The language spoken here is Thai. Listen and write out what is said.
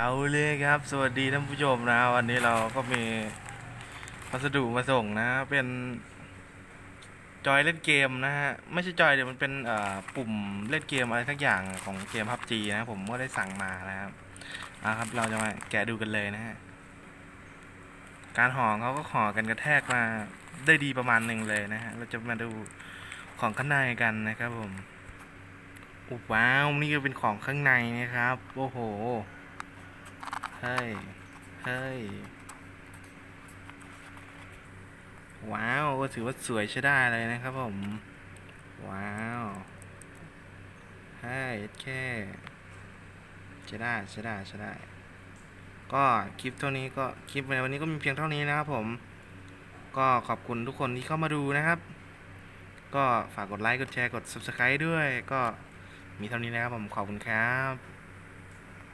เอาเลยครับ สวัสดีท่านผู้ชมนะวันนี้เราก็มีพัสดุมาส่งนะ เป็นจอยเล่นเกมนะฮะ ไม่ใช่จอยเดี๋ยวมันเป็นปุ่มเล่นเกมอะไรทักอย่างของเกมพับจีนะผมก็ได้สั่งมานะครับอะครับเราจะมาแกะดูกันเลยนะฮะ การห่อเขาก็ห่อกันกระแทกมาได้ดีประมาณหนึ่งเลยนะฮะ เราจะมาดูของข้างในกันนะครับผมอุ๊ยว้าว นี่ก็เป็นของข้างในนะครับ โอ้โห เฮ้ยเฮ้ยว้าวก็ถือว่าสวยใช้ได้เลยนะครับผม ว้าวเฮ้ยแค่ใช้ได้ใช้ได้ใช้ได้ ก็คลิปเท่านี้ก็คลิปในวันนี้ก็มีเพียงเท่านี้นะครับผม ก็ขอบคุณทุกคนที่เข้ามาดูนะครับ ก็ฝากกดไลค์ กดแชร์ กด subscribe ด้วย ก็มีเท่านี้นะครับผม ขอบคุณครับ